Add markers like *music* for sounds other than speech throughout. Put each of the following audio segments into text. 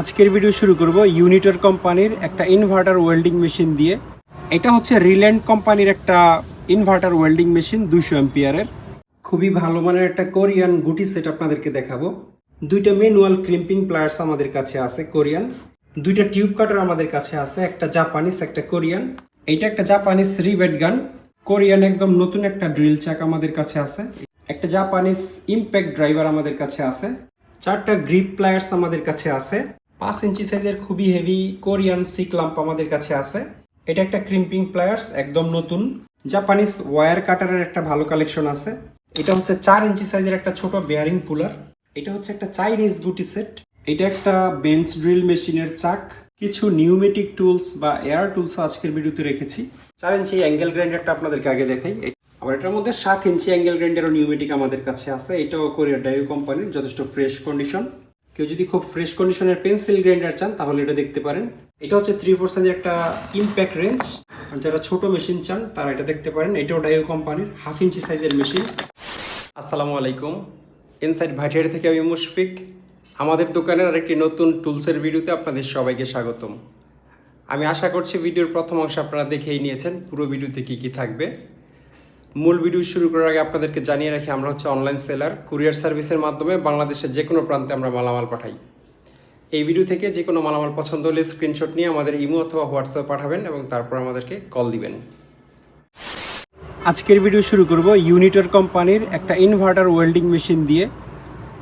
আজকের ভিডিও শুরু করব ইউনিটর কোম্পানির একটা ইনভার্টার ওয়েল্ডিং মেশিন দিয়ে। এটা হচ্ছে রিল্যান্ড কোম্পানির একটা ইনভার্টার ওয়েল্ডিং মেশিন দুইশো এম্পিয়ারের খুবই ভালো মানের একটা কোরিয়ান গুটি সেট আপনাদেরকে দেখাবো। দুইটা ম্যানুয়াল ক্রিম্পিং প্লায়ার্স আমাদের কাছে আছে কোরিয়ান দুইটা টিউব কাটার আমাদের কাছে আছে, একটা জাপানিস একটা কোরিয়ান এইটা একটা জাপানিস রিভেট গান কোরিয়ান একদম নতুন একটা ড্রিল চাক আমাদের কাছে আছে। একটা জাপানিস ইম্প্যাক্ট ড্রাইভার আমাদের কাছে আছে। চারটা গ্রিপ প্লায়ার্স আমাদের কাছে আছে। পাঁচ ইঞ্চি সাইজের খুবই হেভি কোরিয়ান সিক লাম্প আমাদের কাছে আছে। এটা একটা ক্রিম্পিং প্লায়ার্স একদম নতুন। জাপানিস ওয়্যার কাটারের একটা ভালো কালেকশন আছে। এটা হচ্ছে চার ইঞ্চি সাইজের একটা ছোট বেয়ারিং পুলার এটা হচ্ছে একটা চাইনিজ গুটি সেট এটা একটা বেঞ্চ ড্রিল মেশিনের চাক। কিছু নিউমেটিক টুলস বা এয়ার টুলস আজকের ভিডিওতে রেখেছি। চার ইঞ্চি অ্যাঙ্গেল গ্রাইন্ডারটা আপনাদেরকে আগে দেখাই। আবার এটার মধ্যে সাত ইঞ্চি অ্যাঙ্গেল গ্রাইন্ডার ও নিউমেটিক আমাদের কাছে আছে। এটাও কোরিয়া ডাইও কোম্পানির যথেষ্ট ফ্রেশ কন্ডিশন কেউ যদি খুব ফ্রেশ কন্ডিশনের পেন্সিল গ্রাইন্ডার চান, তাহলে এটা দেখতে পারেন। এটা হচ্ছে থ্রি ফোর সাইজের একটা ইম্প্যাক্ট রেঞ্জ আর যারা ছোট মেশিন চান, তারা এটা দেখতে পারেন। এটাও ডাইও কোম্পানির হাফ ইঞ্চি সাইজের মেশিন আসসালামু আলাইকুম। ইনসাইড ভাটিয়ারি থেকে আমি মুশফিক। আমাদের দোকানের আরেকটি নতুন টুলসের ভিডিওতে আপনাদের সবাইকে স্বাগতম। আমি আশা করছি ভিডিওর প্রথম অংশ আপনারা দেখেই নিয়েছেন। পুরো ভিডিওতে কী কী থাকবে? মূল ভিডিও শুরু করার আগে আপনাদেরকে জানিয়ে রাখি, আমরা হচ্ছে অনলাইন সেলার কুরিয়ার সার্ভিসের মাধ্যমে বাংলাদেশের যে কোনো প্রান্তে আমরা মালামাল পাঠাই। এই ভিডিও থেকে যে কোনো মালামাল পছন্দ হলে স্ক্রিনশট নিয়ে আমাদের ইমো অথবা হোয়াটসঅ্যাপ পাঠাবেন এবং তারপর আমাদেরকে কল দিবেন। আজকের ভিডিও শুরু করব ইউনিটর কোম্পানির একটা ইনভার্টার ওয়েল্ডিং মেশিন দিয়ে।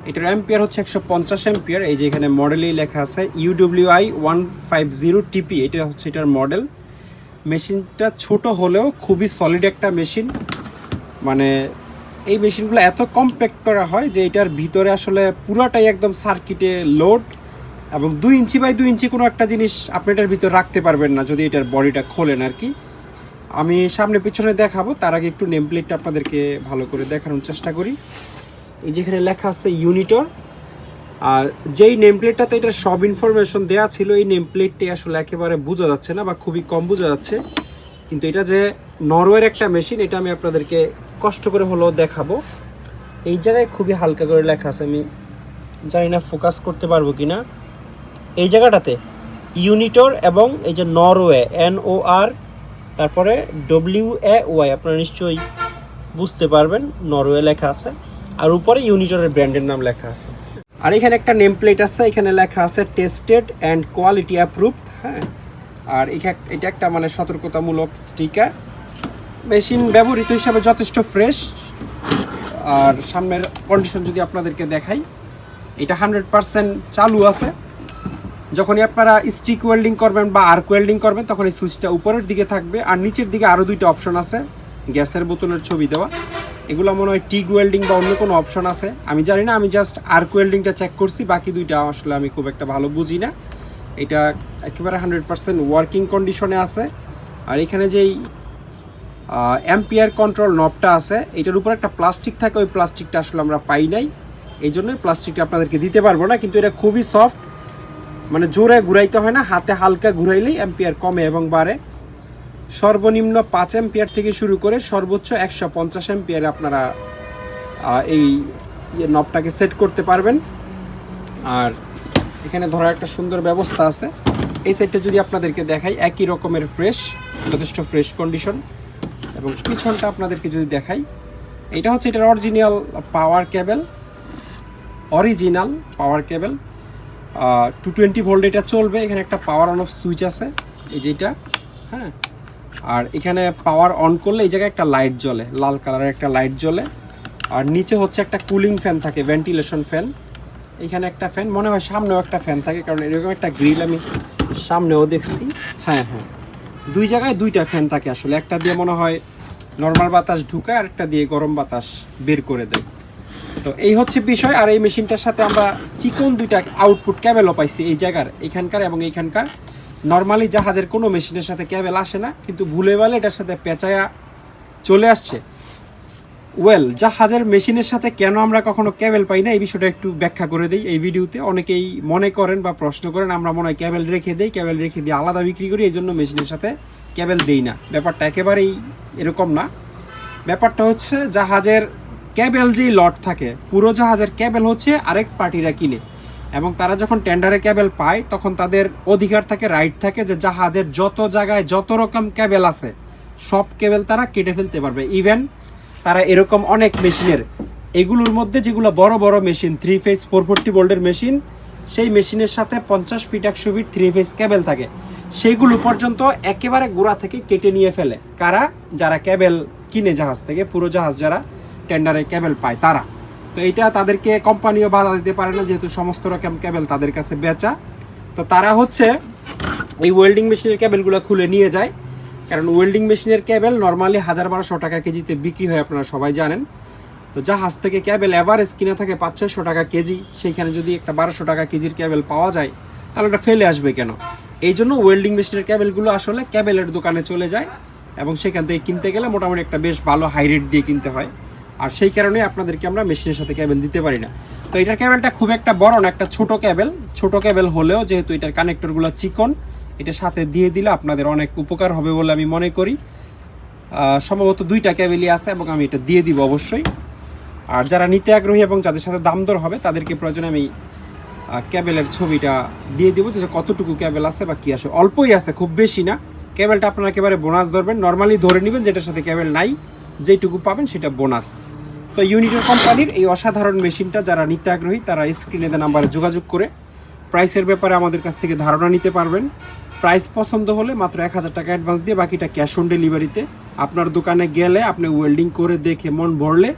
এটার অ্যাম্পিয়ার হচ্ছে একশো পঞ্চাশ অ্যাম্পিয়ার এই যে এখানে মডেলেই লেখা আছে UWI one five zero TP এটা হচ্ছে এটার মডেল মেশিনটা ছোট হলেও খুবই সলিড একটা মেশিন। মানে এই মেশিনগুলো এত কম্প্যাক্ট করা হয় যে এটার ভিতরে আসলে পুরাটাই একদম সার্কিটে লোড এবং দুই ইঞ্চি বাই দুই ইঞ্চি কোনো একটা জিনিস আপনি এটার ভিতরে রাখতে পারবেন না যদি এটার বডিটা খোলেন আর কি। আমি সামনে পিছনে দেখাবো, তার আগে একটু নেম প্লেটটা আপনাদেরকে ভালো করে দেখানোর চেষ্টা করি। এই যেখানে লেখা আছে ইউনিটর আর যেই নেম প্লেটটাতে এটা সব ইনফরমেশন দেওয়া ছিল, এই নেম প্লেটটি আসলে একেবারে বোঝা যাচ্ছে না বা খুবই কম বোঝা যাচ্ছে। কিন্তু এটা যে নরওয়ের একটা মেশিন এটা আমি আপনাদেরকে কষ্ট করে হলেও দেখাবো। এই জায়গায় খুবই হালকা করে লেখা আছে, আমি জানি না ফোকাস করতে পারব কি না এই জায়গাটাতে ইউনিটর এবং এই যে নরওয়ে এন ও আর তারপরে ডব্লিউ এ ওয়াই আপনারা নিশ্চয়ই বুঝতে পারবেন নরওয়ে লেখা আছে। আর উপরে ইউনিটরের ব্র্যান্ডের নাম লেখা আছে। আর এখানে একটা নেম প্লেট আছে, এখানে লেখা আছে টেস্টেড অ্যান্ড কোয়ালিটি অ্যাপ্রুভড হ্যাঁ? আর এটা একটা মানে সতর্কতামূলক স্টিকার মেশিন ব্যবহৃত হিসাবে যথেষ্ট ফ্রেশ আর সামনের কন্ডিশন যদি আপনাদেরকে দেখাই, এটা হান্ড্রেড পারসেন্ট চালু আছে। যখনই আপনারা স্টিক ওয়েল্ডিং করবেন বা আর্ক ওয়েল্ডিং করবেন তখন এই সুইচটা উপরের দিকে থাকবে। আর নিচের দিকে আরও দুইটা অপশন আছে, গ্যাসের বোতলের ছবি দেওয়া। এগুলো মনে হয় টিগ ওয়েল্ডিং বা অন্য কোনো অপশন আছে। আমি জানি না, আমি জাস্ট আর্ক ওয়েল্ডিংটা চেক করছি, বাকি দুইটা আসলে আমি খুব একটা ভালো বুঝি না। এটা একেবারে হান্ড্রেড পার্সেন্ট ওয়ার্কিং কন্ডিশনে আছে। আর এখানে যেই অ্যাম্পিয়ার কন্ট্রোল নবটা আছে, এটার উপর একটা প্লাস্টিক থাকে, ওই প্লাস্টিকটা আসলে আমরা পাই নাই। এই জন্যই প্লাস্টিকটা আপনাদেরকে দিতে পারব না, কিন্তু এটা খুবই সফট মানে জোরে ঘুরাইতে হয় না, হাতে হালকা ঘুরাইলেই অ্যাম্পিয়ার কমে এবং বাড়ে। সর্বনিম্ন পাঁচ অ্যাম্পিয়ার থেকে শুরু করে সর্বোচ্চ একশো পঞ্চাশ অ্যাম্পিয়ারে আপনারা এই ইয়ে নবটাকে সেট করতে পারবেন। আর এখানে ধরার একটা সুন্দর ব্যবস্থা আছে। এই সাইডটা যদি আপনাদেরকে দেখাই, একই রকমের ফ্রেশ যথেষ্ট ফ্রেশ কন্ডিশন এবং পিছনটা আপনাদেরকে যদি দেখাই, এটা হচ্ছে এটার original power cable original power cable two twenty volt এটা চলবে, এখানে একটা পাওয়ার অন অফ সুইচ আছে, এই যেটা হ্যাঁ? আর এখানে পাওয়ার অন করলে এই জায়গায় একটা লাইট জ্বলে, লাল কালারের একটা লাইট জ্বলে। আর নিচে হচ্ছে একটা কুলিং ফ্যান থাকে ভেন্টিলেশন ফ্যান এখানে একটা ফ্যান মনে হয় সামনেও একটা ফ্যান থাকে, কারণ এরকম একটা গ্রিল আমি সামনেও দেখছি। হ্যাঁ হ্যাঁ। দুই জায়গায় দুইটা ফ্যান থাকে আসলে, একটা দিয়ে মনে হয় নর্মাল বাতাস ঢুকায় আর একটা দিয়ে গরম বাতাস বের করে দেয়। তো এই হচ্ছে বিষয়, আর এই মেশিনটার সাথে আমরা চিকন দুইটা আউটপুট ক্যাবেলও পাইছি এই জায়গার, এখানকার এবং এইখানকার। নর্মালি জাহাজের কোনো মেশিনের সাথে ক্যাবেল আসে না, কিন্তু ভুলে বলে এটার সাথে পেঁচায়া চলে আসছে। ওয়েল জাহাজের মেশিনের সাথে কেন আমরা কখনো ক্যাবেল পাই না, এই বিষয়টা একটু ব্যাখ্যা করে দিই। এই ভিডিওতে অনেকেই মনে করেন বা প্রশ্ন করেন, আমরা মনে হয় ক্যাবেল রেখে দিই ক্যাবেল রেখে দিয়ে আলাদা বিক্রি করি এই জন্য মেশিনের সাথে ক্যাবেল দেই না। ব্যাপারটা একেবারেই এরকম না। ব্যাপারটা হচ্ছে জাহাজের ক্যাবেল যেই লট থাকে, পুরো জাহাজের ক্যাবেল হচ্ছে আরেক পার্টিরা কিনে। এবং তারা যখন টেন্ডারে ক্যাবেল পায়, তখন তাদের অধিকার থাকে, রাইট থাকে যে জাহাজের যত জায়গায় যত রকম ক্যাবেল আছে, সব কেবেল তারা কেটে ফেলতে পারবে। ইভেন তারা এরকম অনেক মেশিনের, এগুলোর মধ্যে যেগুলো বড় বড় machine three phase four forty বোল্টের machine, সেই মেশিনের সাথে পঞ্চাশ ফিট একশো ফিট থ্রি ফেজ ক্যাবেল থাকে। সেইগুলো পর্যন্ত একেবারে গোড়া থেকে কেটে নিয়ে ফেলে। কারা? যারা ক্যাবেল কিনে জাহাজ থেকে, পুরো জাহাজ যারা টেন্ডারে ক্যাবেল পায়, তারা। তো এটা তাদেরকে কোম্পানিও বাধা দিতে পারে না, যেহেতু সমস্ত রকম ক্যাবেল তাদের কাছে বেচা। তো তারা হচ্ছে এই ওয়েল্ডিং মেশিনের ক্যাবেলগুলো খুলে নিয়ে যায়। কারণ ওয়েল্ডিং মেশিনের ক্যাবেল নর্মালি হাজার বারোশো টাকা কেজিতে বিক্রি হয়, আপনারা সবাই জানেন। তো জাহাজ থেকে ক্যাবেল অ্যাভারেজ কিনে থাকে পাঁচ, ছয়শো টাকা কেজি। সেইখানে যদি একটা বারোশো টাকা কেজির ক্যাবেল পাওয়া যায়, তাহলে ওটা ফেলে আসবে কেন? এই জন্য ওয়েল্ডিং মেশিনের ক্যাবেলগুলো আসলে ক্যাবেলের দোকানে চলে যায় এবং সেখান থেকে কিনতে গেলে মোটামুটি একটা বেশ ভালো হাই রেট দিয়ে কিনতে হয়। আর সেই কারণে আপনাদেরকে আমরা মেশিনের সাথে ক্যাবেল দিতে পারি না। তো এটার ক্যাবেলটা খুব একটা বড় না, একটা ছোট ক্যাবেল ছোট ক্যাবেল হলেও যেহেতু এটার কানেক্টরগুলো চিকন, এটা সাথে দিয়ে দিলে আপনাদের অনেক উপকার হবে বলে আমি মনে করি। সম্ভবত দুইটা ক্যাবেলই আছে এবং আমি এটা দিয়ে দিব অবশ্যই। আর যারা নিতে আগ্রহী এবং যাদের সাথে দাম দর হবে, তাদেরকে প্রয়োজনে আমি ক্যাবেলের ছবিটা দিয়ে দিব যে কতটুকু ক্যাবেল আছে বা কী আসে অল্পই আছে, খুব বেশি না। ক্যাবেলটা আপনারা একেবারে বোনাস ধরবেন। নর্মালি ধরে নেবেন যেটার সাথে ক্যাবেল নাই। যেটুকু পাবেন সেটা বোনাস। তো ইউনিটের কোম্পানির এই অসাধারণ মেশিনটা যারা নিতে আগ্রহী, তারা স্ক্রিনে দেওয়া নাম্বারে যোগাযোগ করে প্রাইসের ব্যাপারে আমাদের কাছ থেকে ধারণা নিতে পারবেন। প্রাইস পছন্দ হলে মাত্র এক হাজার টাকা অ্যাডভান্স দিয়ে বাকিটা ক্যাশ অন ডেলিভারিতে আপনার দোকানে গেলে, আপনি ওয়েল্ডিং করে দেখে মন ভরলে,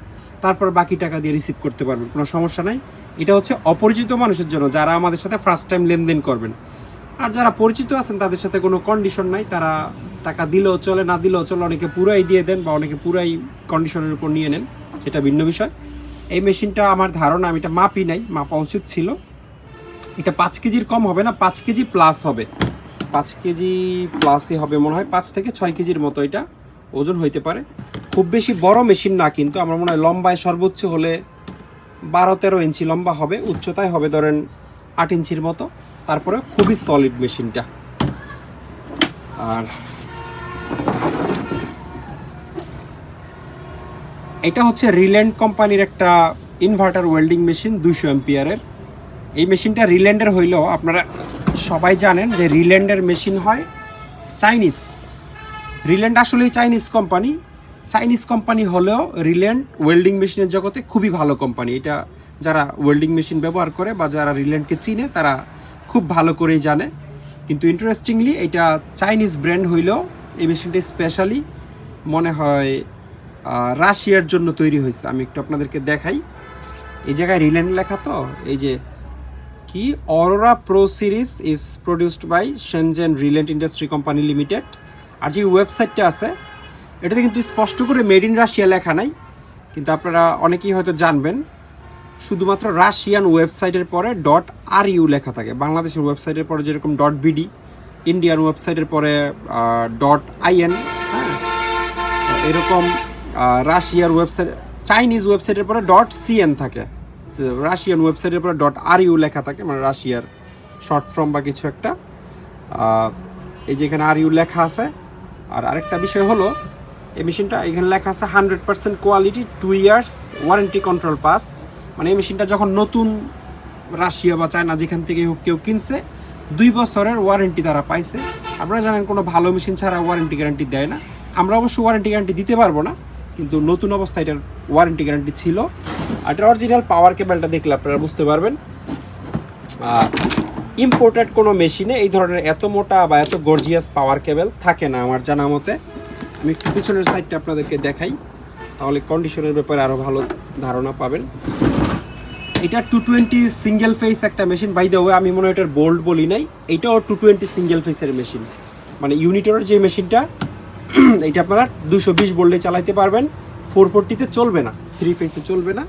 তারপর বাকি টাকা দিয়ে রিসিভ করতে পারবেন। কোনো সমস্যা নাই। এটা হচ্ছে অপরিচিত মানুষের জন্য, যারা আমাদের সাথে ফার্স্ট টাইম লেনদেন করবেন। আর যারা পরিচিত আছেন, তাদের সাথে কোনো কন্ডিশন নাই। তারা টাকা দিলেও চলে, না দিলেও চলে, অনেকে পুরাই দিয়ে দেন বা অনেকে পুরাই কন্ডিশনের উপর নিয়ে নেন, সেটা ভিন্ন বিষয়। এই মেশিনটা আমার ধারণা, আমি এটা মাপি নাই, মাপা উচিত ছিল। এটা পাঁচ কেজির কম হবে না, পাঁচ কেজি প্লাস হবে। পাঁচ কেজি প্লাসই হবে মনে হয়, পাঁচ থেকে ছয় কেজির মতো এটা ওজন হইতে পারে। খুব বেশি বড় মেশিন না, কিন্তু আমার মনে হয় লম্বায় সর্বোচ্চ হলে বারো তেরো ইঞ্চি লম্বা হবে, উচ্চতায় হবে ধরেন আট ইঞ্চির মতো, তারপরে খুবই সলিড মেশিনটা। আর এটা হচ্ছে রিল্যান্ড কোম্পানির একটা ইনভার্টার ওয়েল্ডিং মেশিন দুইশো এম্পিয়ারের এই মেশিনটা রিল্যান্ডের হইলেও আপনারা সবাই জানেন যে রিল্যান্ডের মেশিন হয় চাইনিজ রিল্যান্ড আসলেই চাইনিজ কোম্পানি চাইনিজ কোম্পানি হলেও রিল্যান্ড ওয়েল্ডিং মেশিনের জগতে খুবই ভালো কোম্পানি এটা যারা ওয়েল্ডিং মেশিন ব্যবহার করে বা যারা রিল্যান্ডকে চিনে, তারা খুব ভালো করেই জানে। কিন্তু ইন্টারেস্টিংলি এটা চাইনিজ ব্র্যান্ড হইলেও এই মেশিনটি স্পেশালি মনে হয় রাশিয়ার জন্য তৈরি হয়েছে। আমি একটু আপনাদেরকে দেখাই। এই জায়গায় রিল্যান্ড লেখা তো, এই যে কি? Aurora Pro series is produced by Shenzhen Riland industry company limited আর যে ওয়েবসাইটটা আছে, এটাতে কিন্তু স্পষ্ট করে মেড ইন রাশিয়া লেখা নাই। কিন্তু আপনারা অনেকেই হয়তো জানবেন শুধুমাত্র রাশিয়ান ওয়েবসাইটের পরে ডট আর ইউ লেখা থাকে। বাংলাদেশের ওয়েবসাইটের পরে যেরকম ডট বিডি, ইন্ডিয়ান ওয়েবসাইটের পরে ডট আইএন হ্যাঁ? এরকম রাশিয়ার ওয়েবসাইট, চাইনিজ ওয়েবসাইটের পরে ডট সিএন থাকে। রাশিয়ান ওয়েবসাইটের পরে ডট আর ইউ লেখা থাকে মানে রাশিয়ার শর্ট ফর্ম বা কিছু একটা। এই যে এখানে আর ইউ লেখা আছে। আর আরেকটা বিষয় হলো, এই মেশিনটা এখানে লেখা আছে hundred percent quality two years warranty control pass মানে এই মেশিনটা যখন নতুন রাশিয়া বা চায়না যেখান থেকে হোক কেউ কিনছে, দুই বছরের ওয়ারেন্টি তারা পাইছে। আপনারা জানেন কোনো ভালো মেশিন ছাড়া ওয়ারেন্টি গ্যারান্টি দেয় না। আমরা অবশ্য ওয়ারেন্টি গ্যারান্টি দিতে পারব না, কিন্তু নতুন অবস্থায় এটার ওয়ারেন্টি গ্যারান্টি ছিল। আর এটার অরিজিনাল পাওয়ার কেবলটা দেখলে আপনারা বুঝতে পারবেন। ইম্পোর্টেড কোনো মেশিনে এই ধরনের এত মোটা বা এত গর্জিয়াস পাওয়ার কেবল থাকে না আমার জানা মতে। আমি একটু পিছনের সাইডটা আপনাদেরকে দেখাই, তাহলে কন্ডিশনের ব্যাপারে আরও ভালো ধারণা পাবেন। এটা টু টোয়েন্টি সিঙ্গেল ফেস একটা মেশিন বাই দ্য আমি মনে হয় এটার বোল্ড বলি নাই। এটাও টু টোয়েন্টি সিঙ্গেল ফেসের মেশিন মানে ইউনিটরের যে মেশিনটা *clears throat* এটা আপনারা দুশো বিশ বোল্ডে চালাইতে পারবেন। ফোর ফোরটিতে চলবে না থ্রি ফেসে চলবে না।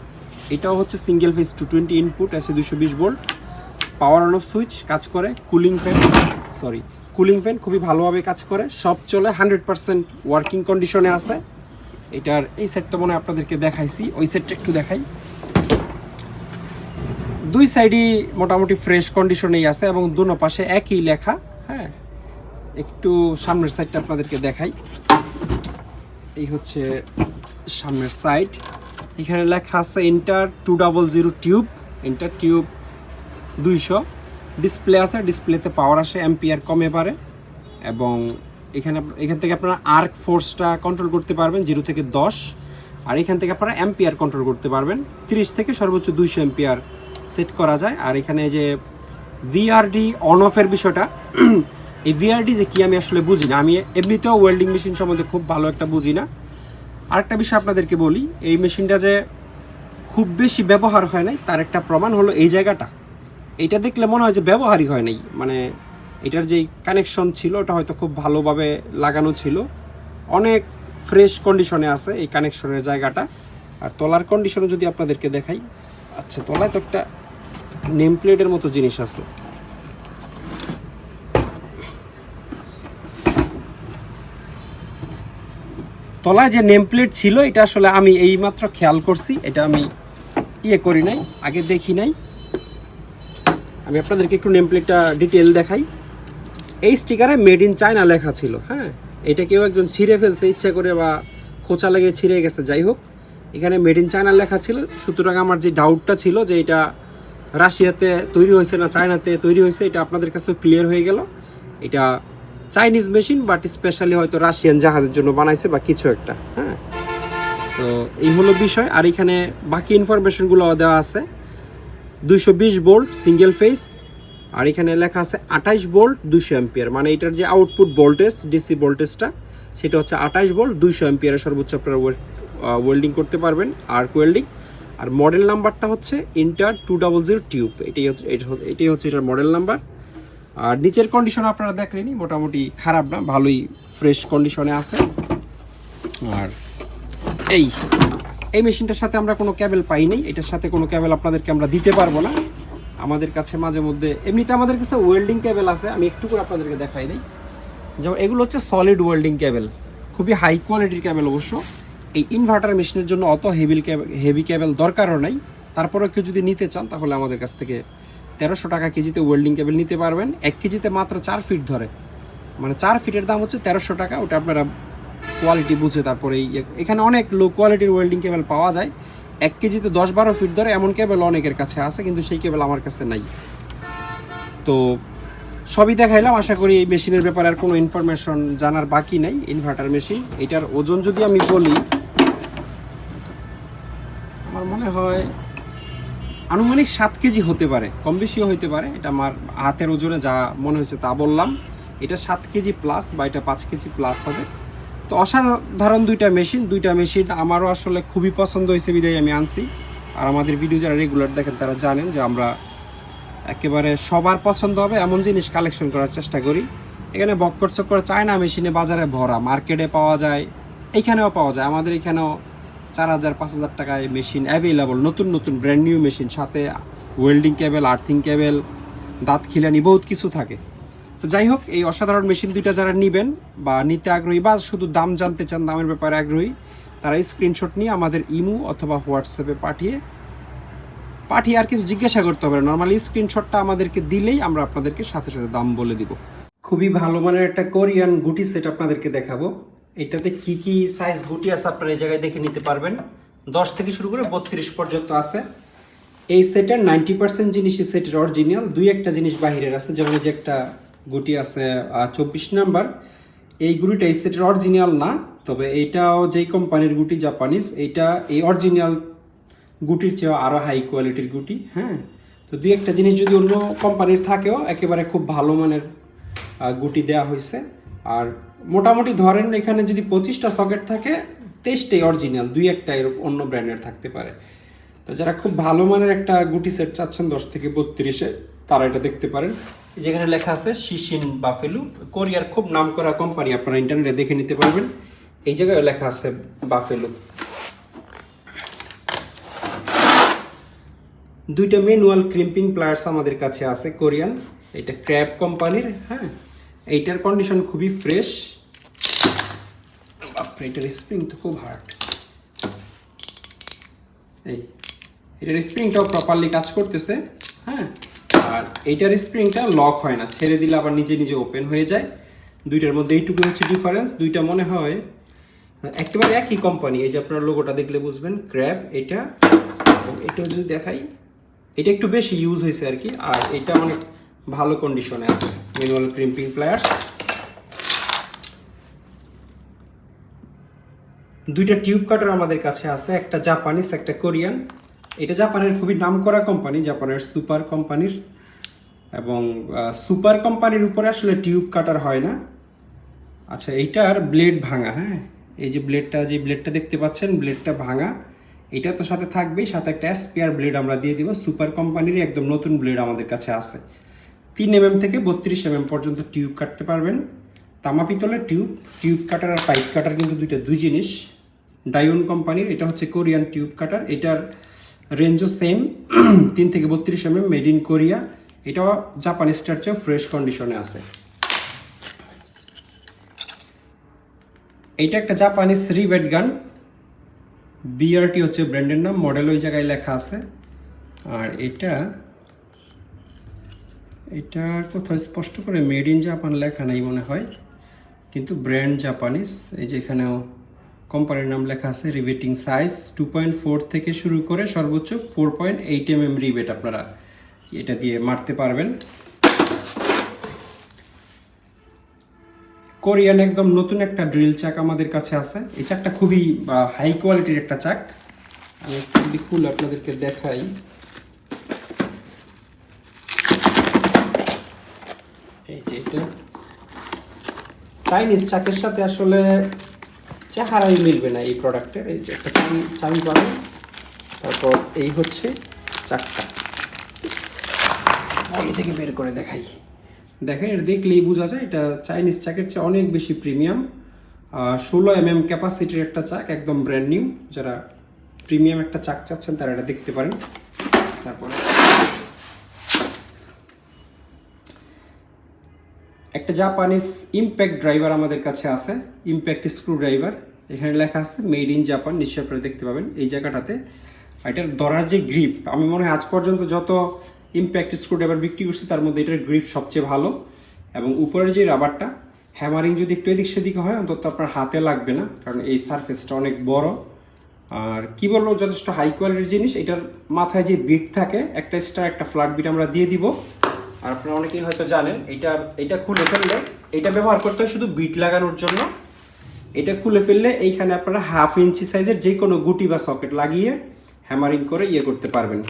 এটাও হচ্ছে single phase two twenty input আছে দুশো বিশ বোল্ট পাওয়ার অন সুইচ কাজ করে cooling fan sorry cooling fan খুবই ভালোভাবে কাজ করে। সব চলে হান্ড্রেড পার্সেন্ট ওয়ার্কিং কন্ডিশনে আছে। এটার এই সেটটা মনে হয় আপনাদেরকে দেখাইছি। ওই সেটটা একটু দেখাই। দুই সাইডই মোটামুটি ফ্রেশ কন্ডিশনেই আছে এবং দুনো পাশে একই লেখা হ্যাঁ? একটু সামনের সাইডটা আপনাদেরকে দেখাই। এই হচ্ছে সামনের সাইড এখানে লেখা আছে inter two double zero tube inter tube দুইশো। ডিসপ্লে আছে ডিসপ্লেতে পাওয়ার আসে এম্পিয়ার কমে পারে। এবং এখানে এখান থেকে আপনারা আর্ক ফোর্সটা কন্ট্রোল করতে পারবেন জিরো থেকে দশ। আর এখান থেকে আপনারা এম্পিয়ার কন্ট্রোল করতে পারবেন, তিরিশ থেকে সর্বোচ্চ দুইশো এম্পিয়ার সেট করা যায়। আর এখানে যে ভিআরডি অন অফের বিষয়টা, *clears throat* এই ভিআরডি যে কি আমি আসলে বুঝি না। আমি এমনিতেও ওয়েল্ডিং মেশিন সম্বন্ধে খুব ভালো একটা বুঝি না। আরেকটা বিষয় আপনাদেরকে বলি, এই মেশিনটা যে খুব বেশি ব্যবহার হয় নাই, তার একটা প্রমাণ হলো এই জায়গাটা। এটা দেখলে মনে হয় যে ব্যবহারই হয় নাই। মানে এটার যেই কানেকশন ছিল, ওটা হয়তো খুব ভালোভাবে লাগানো ছিল। অনেক ফ্রেশ কন্ডিশনে আছে এই কানেকশনের জায়গাটা। আর তলার কন্ডিশনে যদি আপনাদেরকে দেখাই আচ্ছা তলায় তো একটা নেম প্লেটের মতো জিনিস আছে। তলায় যে নেম প্লেট ছিল, এটা আসলে আমি এইমাত্র খেয়াল করছি, এটা আমি ইয়ে করি নাই, আগে দেখি নাই। আমি আপনাদেরকে একটু নেম প্লেটটা ডিটেল দেখাই। এই স্টিকারে মেড ইন চায়না লেখা ছিল হ্যাঁ? এটা কেউ একজন ছিঁড়ে ফেলছে, ইচ্ছা করে বা খোঁচা লেগে ছিঁড়ে গেছে, যাই হোক। এখানে মেড ইন চায়না লেখা ছিল। সুতরাং আমার যে ডাউটটা ছিল যে এটা রাশিয়াতে তৈরি হয়েছে না চায়নাতে তৈরি হয়েছে, এটা আপনাদের কাছেও ক্লিয়ার হয়ে গেল। এটা চাইনিজ মেশিন বাট স্পেশালি হয়তো রাশিয়ান জাহাজের জন্য বানাইছে বা কিছু একটা হ্যাঁ। তো এই হলো বিষয়। আর এখানে বাকি ইনফরমেশনগুলো দেওয়া আছে। দুইশো বিশ বোল্ট সিঙ্গেল ফেস আর এখানে লেখা আছে আঠাইশ বোল্ট দুশো অ্যাম্পিয়ার মানে এটার যে আউটপুট ভোল্টেজ ডিসি ভোল্টেজটা সেটা হচ্ছে আঠাইশ বোল্ট দুইশো অ্যাম্পিয়ারের সর্বোচ্চ ওয়েল্ডিং করতে পারবেন আর্ক ওয়েল্ডিং আর মডেল নাম্বারটা হচ্ছে inter two double zero tube এটাই হচ্ছে, এটা এটাই হচ্ছে এটার মডেল নাম্বার আর নিচের কন্ডিশন আপনারা দেখলেনি মোটামুটি খারাপ না, ভালোই ফ্রেশ কন্ডিশনে আছে। আর এই এই মেশিনটার সাথে আমরা কোনো ক্যাবেল পাই নাই, এটার সাথে কোনো ক্যাবেল আপনাদেরকে আমরা দিতে পারব না। আমাদের কাছে মাঝে মধ্যে, এমনিতে আমাদের কাছে ওয়েল্ডিং ক্যাবেল আছে, আমি একটু করে আপনাদেরকে দেখাই দিই। যেমন এগুলো হচ্ছে সলিড ওয়েল্ডিং ক্যাবেল খুবই হাই কোয়ালিটির ক্যাবেল অবশ্য। এই ইনভার্টার মেশিনের জন্য অত হেভি হেভি ক্যাবেল দরকারও নাই। তারপরেও কেউ যদি নিতে চান, তাহলে আমাদের কাছ থেকে তেরোশো টাকা কেজিতে ওয়েল্ডিং ক্যাবেল নিতে পারবেন। এক কেজিতে মাত্র চার ফিট ধরে। মানে চার ফিটের দাম হচ্ছে তেরোশো টাকা, ওটা আপনারা কোয়ালিটি বুঝে তারপরে এই এখানে অনেক লো কোয়ালিটির ওয়েল্ডিং কেবল পাওয়া যায়। এক কেজিতে দশ বারো ফিট ধরে, এমন কেবল অনেকের কাছে আছে, কিন্তু সেই কেবল আমার কাছে নাই। তো সবই দেখাইলাম, আশা করি এই মেশিনের ব্যাপারে আর কোনো ইনফরমেশন জানার বাকি নাই ইনভার্টার মেশিন এটার ওজন যদি আমি বলি আমার মনে হয় আনুমানিক সাত কেজি হতে পারে, কম বেশিও হতে পারে, এটা আমার হাতের ওজনে যা মনে হয়েছে তা বললাম। এটা সাত কেজি প্লাস বা এটা পাঁচ কেজি প্লাস হবে। তো অসাধারণ দুইটা মেশিন দুইটা মেশিন আমারও আসলে খুবই পছন্দ হয়েছে বিদায় আমি আনছি। আর আমাদের ভিডিও যারা রেগুলার দেখেন তারা জানেন যে আমরা একেবারে সবার পছন্দ হবে এমন জিনিস কালেকশন করার চেষ্টা করি। এখানে বক্কর চক্কর চায়না মেশিনে বাজারে ভরা মার্কেটে পাওয়া যায় এইখানেও পাওয়া যায়। আমাদের এখানেও চার হাজার, পাঁচ হাজার টাকায় মেশিন অ্যাভেলেবল নতুন নতুন ব্র্যান্ড নিউ মেশিন সাথে ওয়েল্ডিং কেবেল আর্থিং কেবেল দাঁত খিলানি, বহুত কিছু থাকে। তো যাই হোক, এই অসাধারণ মেশিন দুইটা যারা নেবেন বা নিতে আগ্রহী বা শুধু দাম জানতে চান, দামের ব্যাপারে আগ্রহী, তারা স্ক্রিনশট নিয়ে আমাদের ইমু অথবা হোয়াটসঅ্যাপে পাঠিয়ে পাঠিয়ে আর কিছু জিজ্ঞাসা করতে হবে নর্মালি স্ক্রিনশটটা আমাদেরকে দিলেই আমরা আপনাদেরকে সাথে সাথে দাম বলে দিব। খুবই ভালো মানের একটা কোরিয়ান গুটি সেট আপনাদেরকে দেখাবো। এটাতে কি কি সাইজ গুটি আছে আপনারা এই জায়গায় দেখে নিতে পারবেন। দশ থেকে শুরু করে বত্রিশ পর্যন্ত আছে। এই সেটের নাইনটি পার্সেন্ট জিনিসই সেটের অরিজিনাল দুই একটা জিনিস বাহিরের আছে, যেমন এই যে একটা গুটি আছে চব্বিশ নাম্বার। এই গুটিটা এই সেটের অরিজিনাল না, তবে এইটাও যেই কোম্পানির গুটি জাপানিজ এইটা এই অরিজিনাল গুটির চেয়েও আরও হাই কোয়ালিটির গুটি হ্যাঁ? তো দুই একটা জিনিস যদি অন্য কোম্পানির থাকেও, একেবারে খুব ভালো মানের গুটি দেওয়া হয়েছে আর মোটামুটি ধরেন এখানে যদি পঁচিশটা সকেট থাকে, তেইশটাই অরিজিনাল দুই একটা এরকম অন্য ব্র্যান্ডের থাকতে পারে। তো যারা খুব ভালো মানের একটা গুটি সেট চাচ্ছেন, দশ থেকে বত্রিশে, তারা এটা দেখতে পারেন। যেখানে লেখা আছে, শিশিন বাফেলু, কোরিয়ার খুব নাম করা কোম্পানি আপনারা ইন্টারনেটে দেখে নিতে পারবেন। এই জায়গায় লেখা আছে বাফেলু। দুইটা ম্যানুয়াল ক্রিম্পিং প্লায়ার্স আমাদের কাছে আছে, কোরিয়ান। এটা ক্র্যাব কোম্পানির হ্যাঁ? এইটার কন্ডিশন খুবই ফ্রেশ এটার স্প্রিং তো খুব হার্ড এই, এটার স্প্রিংটাও প্রপারলি কাজ করতেছে হ্যাঁ? আর এইটার স্প্রিংটা লক হয় না, ছেড়ে দিলে আবার নিজে নিজে ওপেন হয়ে যায়। দুইটার মধ্যে এইটুকু হচ্ছে ডিফারেন্স দুইটা মনে হয়, একেবারে একই কোম্পানি এই যে আপনার লোগোটা দেখলে বুঝবেন ক্র্যাব এটা এটাও যদি দেখাই, এটা একটু বেশি ইউজ হয়েছে আর কি, আর এটা অনেক ভালো কন্ডিশনে আছে। ম্যানুয়াল ক্রিম্পিং প্লেয়ার্স দুইটা টিউব কাটার আমাদের কাছে আছে, একটা জাপানিজ একটা কোরিয়ান এটা জাপানের খুবই নামকরা কোম্পানি জাপানের সুপার কোম্পানির এবং সুপার কোম্পানির উপরে আসলে টিউব কাটার হয় না। আচ্ছা এইটার ব্লেড ভাঙা হ্যাঁ? এই যে ব্লেডটা যে ব্লেডটা দেখতে পাচ্ছেন ব্লেডটা ভাঙা। এটা তো সাথে থাকবেই, সাথে একটা স্পেয়ার ব্লেড আমরা দিয়ে দিব। সুপার কোম্পানির একদম নতুন ব্লেড আমাদের কাছে আছে। তিন এমএম থেকে বত্রিশ এমএম পর্যন্ত টিউব কাটতে পারবেন। তামা পিতলের টিউব টিউব কাটার আর পাইপ কাটার কিন্তু দুইটা দুই জিনিস। ডায়ন কোম্পানির, এটা হচ্ছে কোরিয়ান টিউব কাটার, এটার রেঞ্জও সেম *clears throat* তিন থেকে বত্রিশ এমএম মেড ইন কোরিয়া এটাও জাপানিজটার চেয়েও ফ্রেশ কন্ডিশনে আছে। এটা একটা জাপানিজ রিবেট গান বিআরটি হচ্ছে ব্র্যান্ডের নাম মডেল ওই জায়গায় লেখা আছে। আর এটা এটা কোথাও স্পষ্ট করে মেড ইন জাপান লেখা নাই মনে হয়। কিন্তু ব্র্যান্ড জাপানিজ এই যে এখানেও কোম্পানির নাম লেখা আছে riveting size two point four থেকে শুরু করে সর্বোচ্চ four point eight M M rivet আপনারা এটা দিয়ে মারতে পারবেন। কোরিয়ান একদম নতুন একটা ড্রিল চাক আমাদের কাছে আছে। এই চাকটা খুবই হাই কোয়ালিটির একটা চাক। আমি যদি খুলে আপনাদেরকে দেখাই এই যে এটা চাইনিজ চাকের সাথে আসলে চেহারাই মিলবে না এই প্রোডাক্টের এই যে একটা চাবি চাবি পাবেন তারপর এই হচ্ছে চাকটা বলি থেকে বের করে দেখাই। দেখেন, এটা দেখলেই বোঝা যায়, এটা চাইনিজ চাকের চেয়ে অনেক বেশি প্রিমিয়াম ষোলো এম এম ক্যাপাসিটির একটা চাক একদম ব্র্যান্ড নিউ যারা প্রিমিয়াম একটা চাক চাচ্ছেন, তারা এটা দেখতে পারেন। তারপরে একটা জাপানিজ ইম্প্যাক্ট ড্রাইভার আমাদের কাছে আছে ইম্প্যাক্ট স্ক্রু ড্রাইভার এখানে লেখা আছে মেড ইন জাপান নিশ্চয়ই আপনারা দেখতে পাবেন এই জায়গাটাতে। এটার ধরার যে গ্রিপ আমি মনে হয় আজ পর্যন্ত যত ইম্প্যাক্ট স্ক্রু ড্রাইভার বিক্রি করছি, তার মধ্যে এটার গ্রিপ সবচেয়ে ভালো। এবং উপরের যে রাবারটা হ্যামারিং যদি একটু এদিক সেদিকে হয়, অন্তত আপনার হাতে লাগবে না, কারণ এই সারফেসটা অনেক বড়। আর কি বলব, যথেষ্ট হাই কোয়ালিটির জিনিস, এটার মাথায় যে বিট থাকে, একটা স্টার একটা ফ্ল্যাট বিট আমরা দিয়ে দিব। আর আপনারা অনেকেই হয়তো জানেন, এটা এটা খুলে ফেললে, এটা ব্যবহার করতে হয় শুধু বিট লাগানোর জন্য। এটা খুলে ফেললে এইখানে আপনারা হাফ ইঞ্চি সাইজের যে কোনো গুটি বা সকেট লাগিয়ে হ্যামারিং করে ইয়ে করতে পারবেন।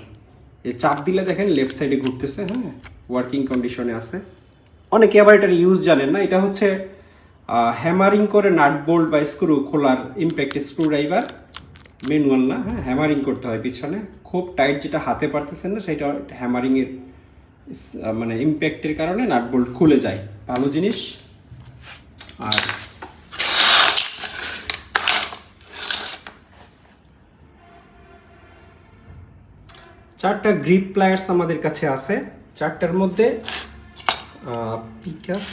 এই চাপ দিলে দেখেন লেফট সাইডে ঘুরতেছে হ্যাঁ ওয়ার্কিং কন্ডিশনে আছে। অনেকে আবার এটার ইউজ জানেন না, এটা হচ্ছে হ্যামারিং করে নাট বোল্ট বা স্ক্রু খোলার ইম্প্যাক্ট স্ক্রু ড্রাইভার ম্যানুয়াল না হ্যাঁ হ্যামারিং করতে হয় পিছনে। খুব টাইট যেটা হাতে পারতেছেন না, সেটা হ্যামারিংয়ের মানে ইম্প্যাক্টের কারণে নাট বোল্ট খুলে যায়। ভালো জিনিস। আর চারটা গ্রিপ প্লায়ার্স আমাদের কাছে আছে। চারটার মধ্যে পিকাস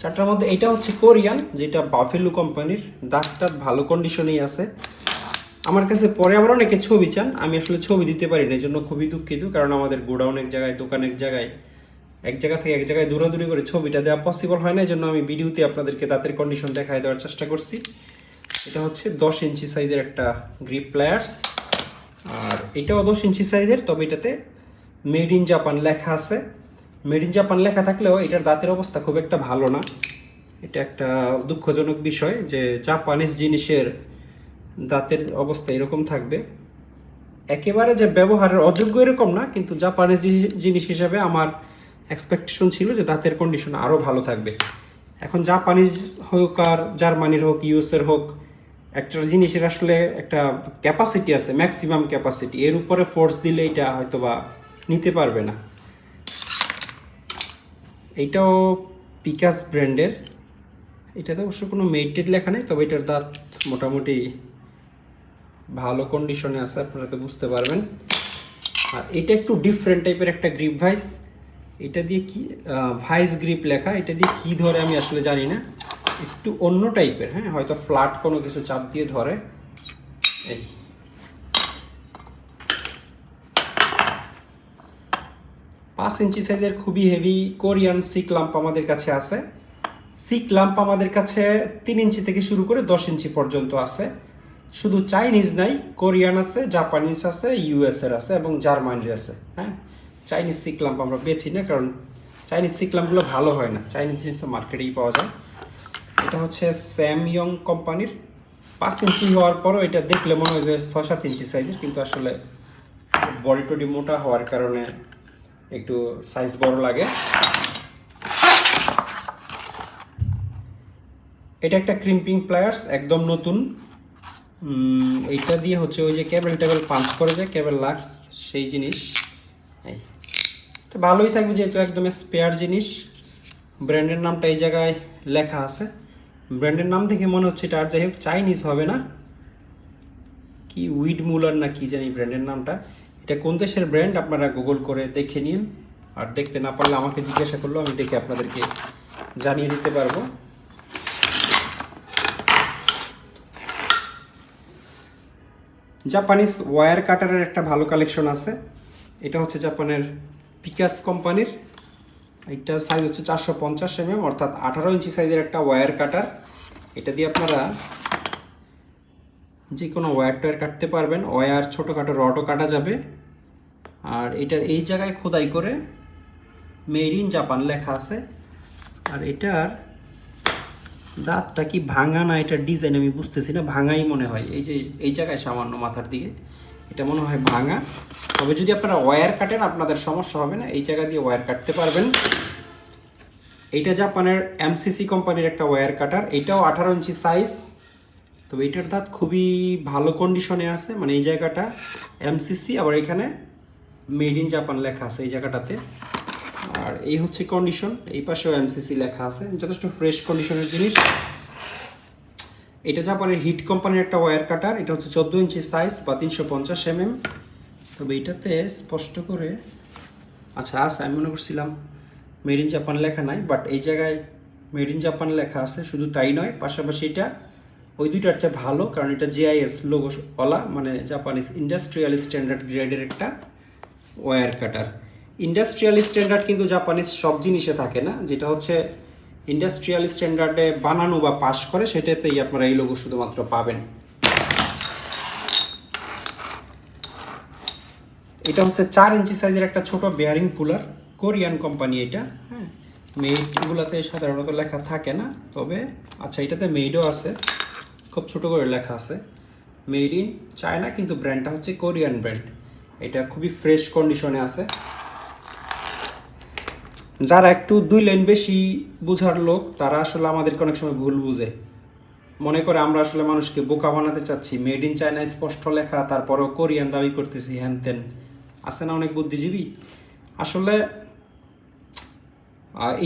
চারটার মধ্যে, এটা হচ্ছে কোরিয়ান যেটা বাফেলু কোম্পানির দাগটা ভালো কন্ডিশনেই আছে। আমার কাছে পরে আবার অনেকে ছবি চান, আমি আসলে ছবি দিতে পারি না এই জন্য খুবই দুঃখিত, কারণ আমাদের গোডাউন এক জায়গায়, দোকান এক জায়গায়, এক জায়গা থেকে এক জায়গায় দৌড়াদৌড়ি করে ছবিটা দেওয়া পসিবল হয় না এই জন্য আমি ভিডিওতে আপনাদেরকে দাঁতের কন্ডিশন দেখায় দেওয়ার চেষ্টা করছি। এটা হচ্ছে দশ ইঞ্চি সাইজের একটা গ্রিপ প্লেয়ার্স আর এটাও দশ ইঞ্চি সাইজের, তবে এটাতে মেড ইন জাপান লেখা আছে। মেড ইন জাপান লেখা থাকলেও এটার দাঁতের অবস্থা খুব একটা ভালো না। এটা একটা দুঃখজনক বিষয় যে জাপানিজ জিনিসের দাঁতের অবস্থা এরকম থাকবে। একেবারে যে ব্যবহারের অযোগ্য এরকম না, কিন্তু জাপানিজ জিনিস হিসাবে আমার এক্সপেকটেশন ছিল যে দাঁতের কন্ডিশন আরও ভালো থাকবে। এখন জাপানিজ হোক আর জার্মানির হোক ইউএসের হোক, একটা জিনিসের আসলে একটা ক্যাপাসিটি আছে ম্যাক্সিমাম ক্যাপাসিটি এর উপরে ফোর্স দিলে এটা হয়তো বা নিতে পারবে না। এইটাও পিকাস ব্র্যান্ডের এটাতে অবশ্য কোনো মেইটেড লেখা নেই, তবে এটার দাঁত মোটামুটি ভালো কন্ডিশনে আছে, আপনারা তো বুঝতে পারবেন। আর এটা একটু ডিফারেন্ট টাইপের একটা গ্রিপ ভাইস এটা দিয়ে কি ভাইস গ্রিপ লেখা, এটা দিয়ে কি ধরে আমি আসলে জানি না। একটু অন্য টাইপের হ্যাঁ হয়তো ফ্ল্যাট কোনো কিছু চাপ দিয়ে ধরে। এই। পাঁচ ইঞ্চি সাইজের খুবই হেভি কোরিয়ান সিক লাম্প আমাদের কাছে আছে। সিক লাম্প আমাদের কাছে তিন ইঞ্চি থেকে শুরু করে দশ ইঞ্চি পর্যন্ত আছে। শুধু চাইনিজ নাই কোরিয়ান আছে জাপানিজ আছে ইউএস এর আছে এবং জার্মানির আছে হ্যাঁ? চাইনিজ সিকলাম্প আমরা বেছি না, কারণ চাইনিজ সিকলাম্পগুলো ভালো হয় না। চাইনিজ জিনিস তো মার্কেটেই পাওয়া যায়। এটা হচ্ছে স্যামইয়ং কোম্পানির পাঁচ ইঞ্চি হওয়ার পরও এটা দেখলে মনে হয় যে ছয় সাত ইঞ্চি সাইজের কিন্তু আসলে বডি টডি মোটা হওয়ার কারণে একটু সাইজ বড় লাগে। এটা একটা ক্রিম্পিং প্লায়ার্স একদম নতুন। এইটা দিয়ে হচ্ছে ওই যে কেবল টেবল পাঞ্চ করে যে কেবল লাক্স সেই জিনিস। এই। ভালোই থাকবে যেহেতু একদম স্পেয়ার জিনিস। ব্র্যান্ডের নামটা এই জায়গায় লেখা আছে। ব্র্যান্ডের নাম দেখে মনে হচ্ছে এটা আর যাই হোক চাইনিজ হবে না। কি উইড মুলার না কি জানি ব্র্যান্ডের নামটা। এটা কোন দেশের ব্র্যান্ড আপনারা গুগল করে দেখে নিন। আর দেখতে না পারলে আমাকে জিজ্ঞাসা করলেও আমি দেখে আপনাদেরকে জানিয়ে দিতে পারব। জাপানিজ ওয়্যার কাটারের একটা ভালো কালেকশন আছে। এটা হচ্ছে জাপানের পিকাস কোম্পানির। এটা সাইজ হচ্ছে চারশো পঞ্চাশ এমএম অর্থাৎ আঠারো ইঞ্চি সাইজের একটা ওয়্যার কাটার। এটা দিয়ে আপনারা যে কোনো ওয়্যার টয়ার কাটতে পারবেন। ওয়্যার ছোটোখাটো রডও কাটা যাবে। আর এটার এই জায়গায় খোদাই করে মেড ইন জাপান লেখা আছে। আর এটার দাঁতটা কি ভাঙা না এটার ডিজাইন আমি বুঝতেছি না, ভাঙাই মনে হয়। এই যে এই জায়গায় সামান্য মাথার দিকে, এটা মনে হয় ভাঙা। তবে যদি আপনারা ওয়্যার কাটেন, আপনাদের সমস্যা হবে না। এই জায়গা দিয়ে ওয়্যার কাটতে পারবেন। এইটা জাপানের এমসিসি কোম্পানির একটা ওয়্যার কাটার এটাও আঠারো ইঞ্চি সাইজ তো এটার দাঁত খুবই ভালো কন্ডিশনে আছে। মানে এই জায়গাটা এমসিসি আবার এখানে মেড ইন জাপান লেখা আছে এই জায়গাটাতে। আর এই হচ্ছে কন্ডিশন এই পাশেও এমসিসি লেখা আছে, যথেষ্ট ফ্রেশ কন্ডিশনের জিনিস। এটা জাপানের হিট কোম্পানির একটা ওয়্যার কাটার এটা হচ্ছে চোদ্দ ইঞ্চি সাইজ বা তিনশো পঞ্চাশ এমএম তবে এটাতে স্পষ্ট করে আচ্ছা আছে, আমি মনে করছিলাম মেড ইন জাপান লেখা নাই বাট এই জায়গায় মেড ইন জাপান লেখা আছে, শুধু তাই নয়, পাশাপাশি এটা ওই দুইটার চেয়ে ভালো, কারণ এটা জিআইএস লোগো ওলা মানে জাপানিজ ইন্ডাস্ট্রিয়াল স্ট্যান্ডার্ড গ্রেডের একটা ওয়্যার কাটার ইন্ডাস্ট্রিয়াল স্ট্যান্ডার্ড কিন্তু জাপানিজ সব জিনিসে থাকে না, যেটা হচ্ছে ইন্ডাস্ট্রিয়াল স্ট্যান্ডার্ডে বানানো বা পাস করে সেটাতেই আপনারা এই লোগো শুধুমাত্র পাবেন। এটা হচ্ছে চার ইঞ্চি সাইজের একটা ছোট বেয়ারিং পুলার কোরিয়ান কোম্পানি এটা হ্যাঁ। মেডগুলোতে সাধারণত লেখা থাকে না, তবে আচ্ছা এটাতে মেডও আছে, খুব ছোট করে লেখা আছে। মেড ইন চায়না কিন্তু ব্র্যান্ডটা হচ্ছে কোরিয়ান ব্র্যান্ড এটা খুবই ফ্রেশ কন্ডিশনে আছে। যারা একটু দুই লাইন বেশি বুঝার লোক, তারা আসলে আমাদেরকে অনেক সময় ভুল বুঝে। মনে করে আমরা আসলে মানুষকে বোকা বানাতে চাচ্ছি। মেড ইন চায়না স্পষ্ট লেখা, তারপরেও কোরিয়ান দাবি করতেছি, হ্যান তেন আছে না অনেক বুদ্ধিজীবী? আসলে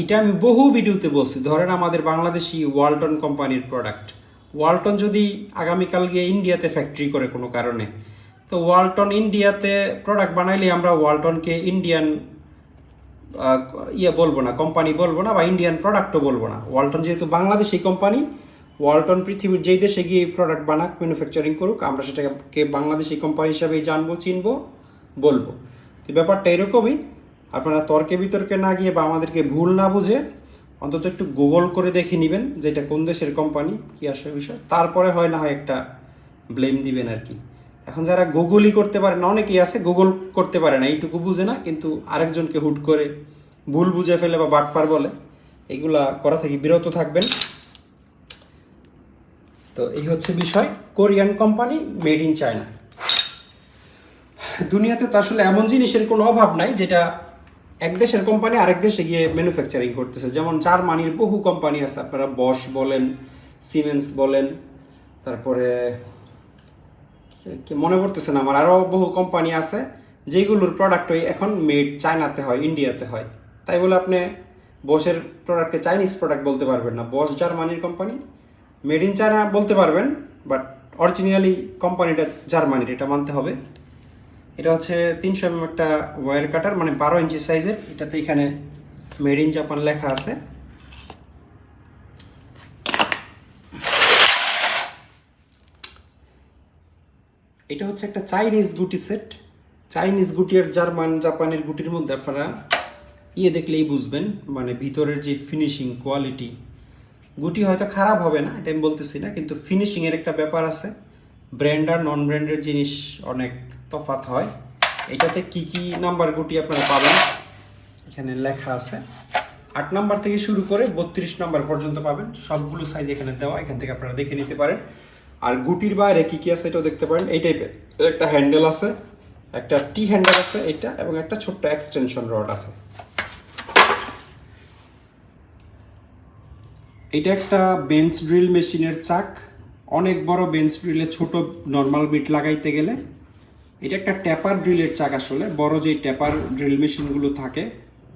এটা আমি বহু ভিডিওতে বলছি। ধরেন আমাদের বাংলাদেশি ওয়ালটন কোম্পানির প্রোডাক্ট ওয়ালটন যদি আগামীকাল গিয়ে ইন্ডিয়াতে ফ্যাক্টরি করে কোনো কারণে, তো ওয়ালটন ইন্ডিয়াতে প্রোডাক্ট বানাইলে আমরা ওয়ালটনকে ইন্ডিয়ান ইয়ে বলব না কোম্পানি বলব না বা ইন্ডিয়ান প্রোডাক্টও বলব না। ওয়ালটন যেহেতু বাংলাদেশি কোম্পানি ওয়ালটন পৃথিবীর যেই দেশে গিয়ে এই প্রোডাক্ট বানাক ম্যানুফ্যাকচারিং করুক, আমরা সেটাকে বাংলাদেশি কোম্পানি হিসাবেই জানব, চিনবো, বলব। তো ব্যাপারটা এরকমই, আপনারা তর্কে বিতর্কে না গিয়ে বা আমাদেরকে ভুল না বুঝে অন্তত একটু গুগল করে দেখে নেবেন যে এটা কোন দেশের কোম্পানি কী আসে বিষয়। তারপরে হয় না হয় একটা ব্লেম দিবেন আর কি। এখন যারা গুগলই করতে পারে না, অনেকেই আছে, গুগল করতে পারে না, এইটুকু বুঝে না, কিন্তু আরেকজনকে হুট করে ভুল বুঝে ফেলে বা বাটপার বলে, এগুলা করা থেকে বিরত থাকবেন। তো এই হচ্ছে বিষয়, Korean company made in China. দুনিয়াতে তো আসলে এমন জিনিসের কোনো অভাব নাই, যেটা এক দেশের কোম্পানি আরেক দেশে গিয়ে ম্যানুফ্যাকচারিং করতেছে। যেমন জার্মানির বহু কোম্পানি আছে, আপনারা বস বলেন সিমেন্স বলেন, তারপরে মনে পড়তেছে না আমার? আরও বহু কোম্পানি আছে যেগুলোর প্রোডাক্ট ওই এখন মেড চায়নাতে হয় ইন্ডিয়াতে হয়। তাই বলে আপনি বসের প্রোডাক্টকে চাইনিজ প্রোডাক্ট বলতে পারবেন না। বস জার্মানির কোম্পানি মেড ইন চায়না বলতে পারবেন বাট অরিজিনালি কোম্পানিটা জার্মানির এটা মানতে হবে। এটা হচ্ছে তিনশো এমএম একটা ওয়্যার কাটার মানে বারো ইঞ্চি সাইজের এটাতে এখানে মেড ইন জাপান লেখা আছে। এটা হচ্ছে একটা চাইনিজ গুটি সেট। চাইনিজ গুটি আর জার্মান, জাপানের গুটির মধ্যে আপনারা ইয়ে দেখলেই বুঝবেন মানে ভিতরের যে ফিনিশিং কোয়ালিটি গুটি হয়তো খারাপ হবে না, এটা আমি বলতেছি না, কিন্তু ফিনিশিংয়ের একটা ব্যাপার আছে। ব্র্যান্ড আর নন ব্র্যান্ডের জিনিস অনেক তফাৎ হয়। এটাতে কি কি নাম্বার গুটি আপনারা পাবেন? এখানে লেখা আছে। আট নাম্বার থেকে শুরু করে বত্রিশ নাম্বার পর্যন্ত পাবেন। সবগুলো সাইজ এখানে দেওয়া, এখান থেকে আপনারা দেখে নিতে পারেন। আর গুটির বাইরে কি কি আছে এটাও দেখতে পারেন, এই টাইপের একটা হ্যান্ডেল আছে, একটা টি হ্যান্ডেল আছে এটা, এবং একটা ছোট্ট এক্সটেনশন রড আছে। এটা একটা বেঞ্চ ড্রিল মেশিনের চাক। অনেক বড় বেঞ্চ ড্রিলে ছোট নর্মাল বিট লাগাইতে গেলে। এটা একটা ট্যাপার ড্রিলের চাক আসলে, বড় যে ট্যাপার ড্রিল মেশিনগুলো থাকে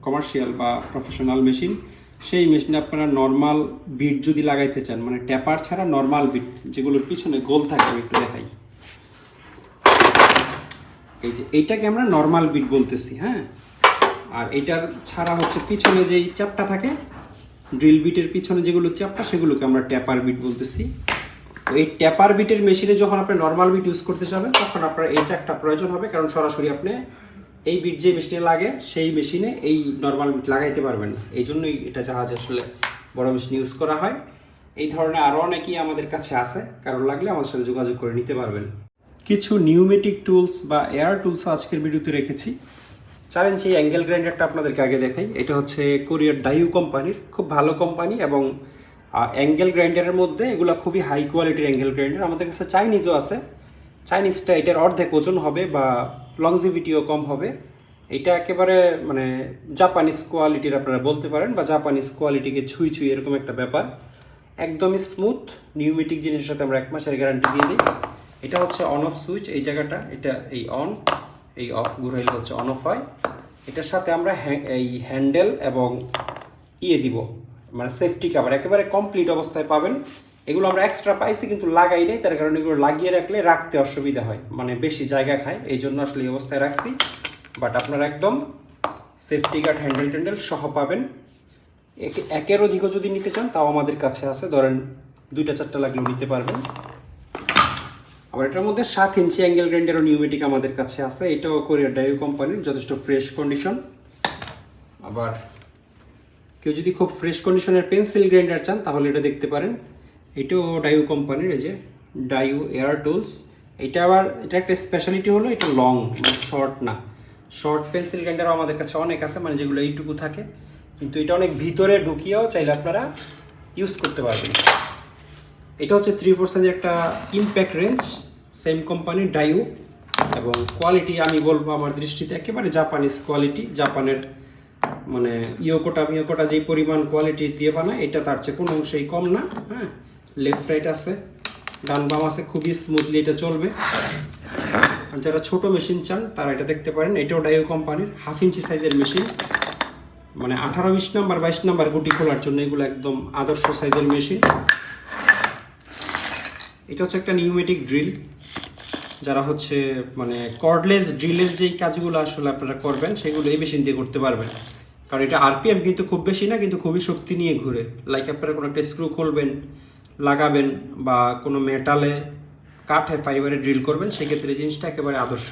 কমার্শিয়াল বা প্রফেশনাল মেশিন সেই মেশিনে আপনারা নর্মাল বিট যদি লাগাইতে চান মানে ট্যাপার ছাড়া নর্মাল বিট যেগুলোর পিছনে গোল থাকে আমি একটু দেখাই। এই যে এইটাকে আমরা নর্মাল বিট বলতেছি হ্যাঁ? আর এটার ছাড়া হচ্ছে পিছনে যেই চাপটা থাকে ড্রিল বিটের পিছনে যেগুলো চাপটা, সেগুলোকে আমরা ট্যাপার বিট বলতেছি। তো এই ট্যাপার বিটের মেশিনে যখন আপনি নর্মাল বিট ইউজ করতে যাবেন, তখন আপনার এই চাকটা প্রয়োজন হবে, কারণ সরাসরি আপনি এই বিট যে মেশিনে লাগে, সেই মেশিনে এই নর্মাল বিট লাগাইতে পারবেন। না এই জন্যই এটা জাহাজ আসলে বড় মেশিন ইউজ করা হয়। এই ধরনের আরও অনেকেই আমাদের কাছে আছে। কারণ লাগলে আমাদের সাথে যোগাযোগ করে নিতে পারবেন। কিছু নিউমেটিক টুলস বা এয়ার টুলস আজকের ভিডিওতে রেখেছি। চার ইঞ্চি অ্যাঙ্গেল গ্রাইন্ডারটা আপনাদেরকে আগে দেখাই। এটা হচ্ছে কোরিয়ার ডাইউ কোম্পানির, খুব ভালো কোম্পানি এবং অ্যাঙ্গেল গ্রাইন্ডারের মধ্যে এগুলো খুবই হাই কোয়ালিটির অ্যাঙ্গেল গ্রাইন্ডার আমাদের কাছে চাইনিজও আছে। চাইনিজটা এটার অর্ধেক ওজন হবে বা লংজিভিটিও কম হবে। এটা একেবারে মানে জাপানিজ কোয়ালিটির আপনারা বলতে পারেন বা জাপানিজ কোয়ালিটিকে ছুঁই ছুঁই এরকম একটা ব্যাপার। একদমই স্মুথ নিউমেটিক জিনিসের সাথে আমরা এক মাসের গ্যারান্টি দিয়ে দিই। এটা হচ্ছে অন অফ সুইচ এই জায়গাটা, এটা এই অন এই অফ ঘুরাইলে হচ্ছে অন অফ হয়। এটার সাথে আমরা এই হ্যান্ডেল এবং ইয়ে দিব। মানে সেফটি কাভার একেবারে কমপ্লিট অবস্থায় পাবেন। এগুলো আমরা এক্সট্রা পাইছি কিন্তু লাগাই নাই, তার কারণে এগুলো লাগিয়ে রাখলে রাখতে অসুবিধা হয় মানে বেশি জায়গা খায় এই জন্য আসলে এই অবস্থায় রাখছি। বাট আপনারা একদম সেফটি গার্ড হ্যান্ডেল ট্যান্ডেল সহ পাবেন। একে- একের অধিকও যদি নিতে চান, তাও আমাদের কাছে আছে, ধরেন দুইটা, চারটা লাগলেও নিতে পারবেন। আবার এটার মধ্যে সাত ইঞ্চি অ্যাঙ্গেল গ্রাইন্ডারও নিউমেটিক আমাদের কাছে আছে, এটাও কোরিয়ার ডাইউ কোম্পানির যথেষ্ট ফ্রেশ কন্ডিশন আবার কেউ যদি খুব ফ্রেশ কন্ডিশনের পেন্সিল গ্রাইন্ডার চান, তাহলে এটা দেখতে পারেন। এটাও ডাইউ কোম্পানির, এই যে ডাইউ এয়ার টুলস। এটা আবার, এটা একটা স্পেশালিটি হলো, এটা লং শর্ট না। শর্ট পেন্সিল গ্রাইন্ডারও আমাদের কাছে অনেক আছে মানে যেগুলো এইটুকু থাকে। কিন্তু এটা অনেক ভিতরে ঢুকিয়েও চাইলে আপনারা ইউজ করতে পারবেন। এটা হচ্ছে থ্রি ফোর সাইজের একটা ইম্প্যাক্ট রেঞ্জ সেম কোম্পানির ডাইউ এবং কোয়ালিটি আমি বলব আমার দৃষ্টিতে একেবারে জাপানিজ কোয়ালিটি জাপানের মানে ইয়োকোটা, মিয়োকোটা যেই পরিমাণ কোয়ালিটি দিয়ে বানায়, এটা তার চেয়ে কোনো অংশেই কম না হ্যাঁ। লেফট রাইট আছে, ডান বাম আছে, খুবই স্মুথলি এটা চলবে। আর যারা ছোট মেশিন চান, তারা এটা দেখতে পারেন। এটাও ডাইও কোম্পানির হাফ ইঞ্চি সাইজের মেশিন মানে আঠারো, বিশ নাম্বার, বাইশ নাম্বার গুটি খোলার জন্য এগুলো একদম আদর্শ সাইজের মেশিন এটা হচ্ছে একটা নিউমেটিক ড্রিল যারা হচ্ছে মানে কর্ডলেস ড্রিলের যেই কাজগুলো আসলে আপনারা করবেন, সেগুলো এই মেশিন দিয়ে করতে পারবেন। কারণ এটা আরপিএম কিন্তু খুব বেশি না, কিন্তু খুবই শক্তি নিয়ে ঘুরে। লাইক আপনারা কোনো একটা স্ক্রু খুলবেন লাগাবেন বা কোনো মেটালে কাঠে ফাইবারে ড্রিল করবেন সেক্ষেত্রে জিনিসটা একেবারে আদর্শ।